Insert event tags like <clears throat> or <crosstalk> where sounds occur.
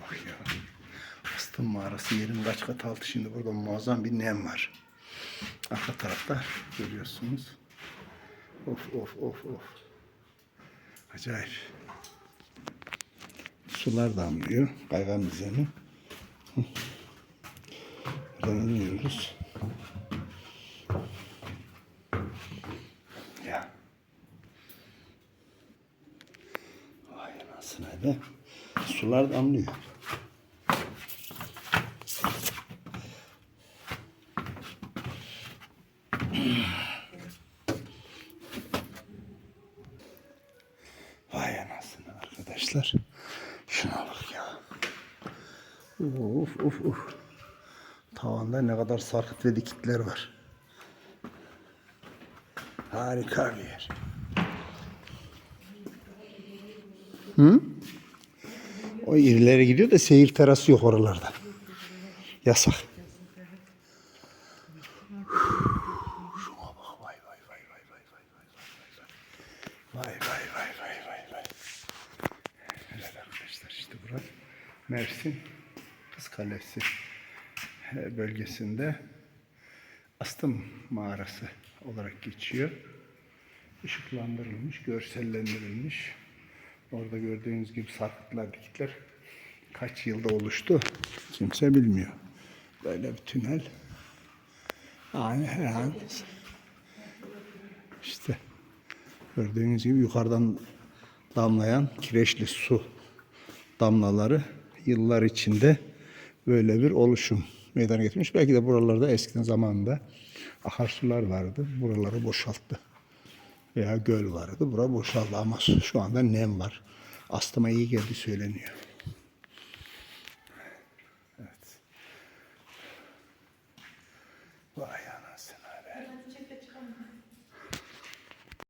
bak ya. Astım mağarası yerin kaç kat altı şimdi burada muazzam bir nem var. Arka tarafta görüyorsunuz. Of of of of. Acayip. Sular damlıyor kaygan üzerine. Buradan iniyoruz. Ya. Vay anasını be. Sular damlıyor. <clears throat> Vay anasını arkadaşlar. Şuna bak ya. Uf uf uf. Tavanda ne kadar sarkıt ve dikitler var. Harika bir yer. Hı? O irilere gidiyor da seyir terası yok oralarda. Yasak. Şuna bak vay vay vay vay vay vay vay vay vay vay vay vay vay. Evet arkadaşlar işte burası Mersin Kız Kalesi e, bölgesinde Astım Mağarası olarak geçiyor. Işıklandırılmış, görsellendirilmiş. Orada gördüğünüz gibi sarkıtlar, dikitler kaç yılda oluştu kimse bilmiyor. Böyle bir tünel. Yani her an işte gördüğünüz gibi yukarıdan damlayan kireçli su damlaları yıllar içinde böyle bir oluşum meydana getirmiş. Belki de buralarda eskiden zamanında akarsular vardı. Buraları boşalttı. Veya göl vardı. Bura boşaldı ama şu anda nem var. Astıma iyi geldi söyleniyor. Evet. Vay anasını.